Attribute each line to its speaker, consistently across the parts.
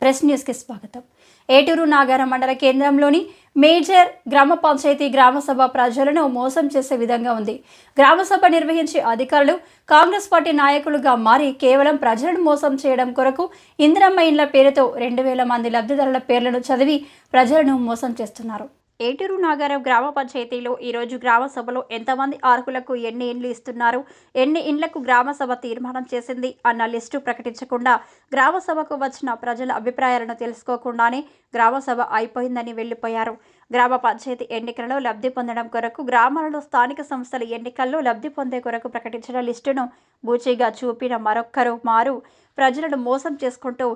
Speaker 1: Press న్యూస్కి స్వాగతం. ఏటూరు నాగార మండల కేంద్రంలోని మేజర్ గ్రామ పంచాయతీ గ్రామసభ ప్రజలను మోసం చేసే విధంగా ఉంది. గ్రామసభ నిర్వహించే అధికారులు కాంగ్రెస్ పార్టీ నాయకులుగా మారి కేవలం ప్రజలను మోసం చేయడం కొరకు ఇందిరమ్మ ఇండ్ల పేరుతో రెండు వేల మంది లబ్ధిదారుల పేర్లను చదివి ప్రజలను మోసం చేస్తున్నారు. ఏటూరు నాగారం గ్రామ పంచాయతీలో ఈరోజు గ్రామ సభలో ఎంతమంది అర్హులకు ఎన్ని ఇండ్లు ఇస్తున్నారు ఎన్ని ఇండ్లకు గ్రామ సభ తీర్మానం చేసింది అన్న లిస్టు ప్రకటించకుండా గ్రామ సభకు వచ్చిన ప్రజల అభిప్రాయాలను తెలుసుకోకుండానే గ్రామ సభ అయిపోయిందని వెళ్ళిపోయారు. గ్రామ పంచాయతీ ఎన్నికలలో లబ్ధి పొందడం కొరకు గ్రామాలలో స్థానిక సంస్థల ఎన్నికల్లో లబ్ధి పొందే కొరకు ప్రకటించిన లిస్టును బూచీగా చూపిన మరొక్కరు మారు ప్రజలను మోసం చేసుకుంటూ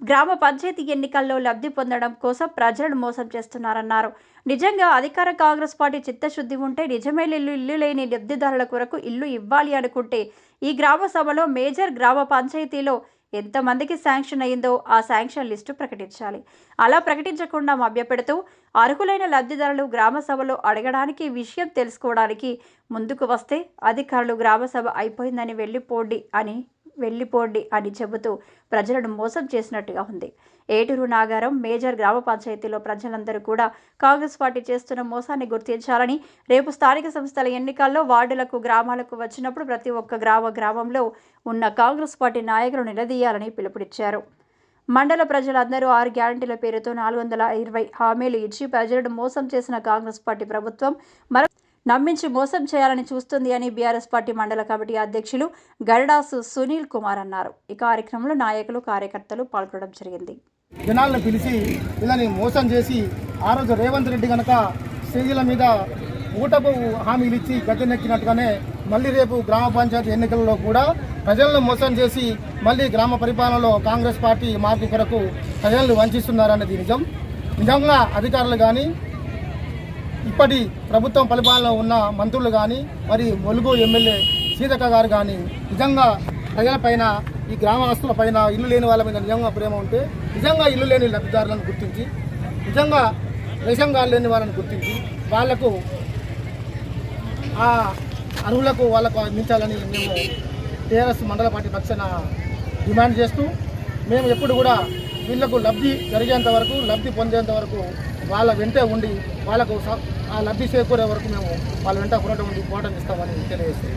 Speaker 1: గ్రామ పంచాయతీ ఎన్నికల్లో లబ్ధి పొందడం కోసం ప్రజలను మోసం చేస్తున్నారన్నారు. నిజంగా అధికార కాంగ్రెస్ పార్టీ చిత్తశుద్ధి ఉంటే నిజమే ఇల్లు ఇల్లు లేని లబ్ధిదారుల కొరకు ఇల్లు ఇవ్వాలి అనుకుంటే ఈ గ్రామ సభలో మేజర్ గ్రామ పంచాయతీలో ఎంతమందికి శాంక్షన్ అయిందో ఆ శాంక్షన్ లిస్టు ప్రకటించాలి. అలా ప్రకటించకుండా మభ్యపెడుతూ అర్హులైన లబ్ధిదారులు గ్రామ సభలో అడగడానికి విషయం తెలుసుకోవడానికి ముందుకు వస్తే అధికారులు గ్రామ సభ అయిపోయిందని వెళ్ళిపోండి అని వెళ్ళిపోండి అని చెబుతూ ప్రజలను మోసం చేసినట్టుగా ఉంది. ఏటూరు నాగారం మేజర్ గ్రామ పంచాయతీలో ప్రజలందరూ కూడా కాంగ్రెస్ పార్టీ చేస్తున్న మోసాన్ని గుర్తించాలని రేపు స్థానిక సంస్థల ఎన్నికల్లో వార్డులకు గ్రామాలకు వచ్చినప్పుడు ప్రతి ఒక్క గ్రామ గ్రామంలో ఉన్న కాంగ్రెస్ పార్టీ నాయకులు నిలదీయాలని పిలుపునిచ్చారు. మండల ప్రజలందరూ ఆరు గ్యారంటీల పేరుతో నాలుగు వందల ఇరవై హామీలు ఇచ్చి ప్రజలను మోసం చేసిన కాంగ్రెస్ పార్టీ ప్రభుత్వం మరో నమ్మించి మోసం చేయాలని చూస్తుంది అని బీఆర్ఎస్ పార్టీ మండల కమిటీ అధ్యక్షులు గరడాసు సునీల్ కుమార్ అన్నారు. ఈ కార్యక్రమంలో నాయకులు కార్యకర్తలు పాల్గొనడం జరిగింది.
Speaker 2: జనాలను పిలిచి వీళ్ళని మోసం చేసి ఆ రోజు రేవంత్ రెడ్డి కనుక స్త్రీల మీద ఊటపు హామీలు ఇచ్చి గద్దెనెక్కినట్టుగానే మళ్ళీ రేపు గ్రామ పంచాయతీ ఎన్నికల్లో కూడా ప్రజలను మోసం చేసి మళ్ళీ గ్రామ పరిపాలనలో కాంగ్రెస్ పార్టీ మార్పు కొరకు ప్రజలను వంచిస్తున్నారన్నది నిజం. నిజంగా అధికారులు కానీ ఇప్పటి ప్రభుత్వం పరిపాలనలో ఉన్న మంత్రులు కానీ మరి ములుగు ఎమ్మెల్యే సీతక్క గారు కానీ నిజంగా ప్రజలపైన ఈ గ్రామస్తుల పైన ఇల్లు లేని వాళ్ళ మీద నిజంగా ప్రేమ ఉంటే నిజంగా ఇల్లు లేని లబ్ధిదారులను గుర్తించి నిజంగా రేషన్ కార్డు లేని వాళ్ళని గుర్తించి వాళ్ళకు ఆ అర్హులకు వాళ్ళకు అందించాలని మేము టీఆర్ఎస్ మండల పార్టీ పక్షాన డిమాండ్ చేస్తూ మేము ఎప్పుడు కూడా వీళ్ళకు లబ్ధి జరిగేంత వరకు లబ్ధి పొందేంత వరకు వాళ్ళ వెంటే ఉండి వాళ్ళకు స- ఆ లబ్ధి చేకూరే వరకు మేము వాళ్ళ వెంట పోరాటం ఉండి పోరాటం ఇస్తామని తెలియజేస్తాం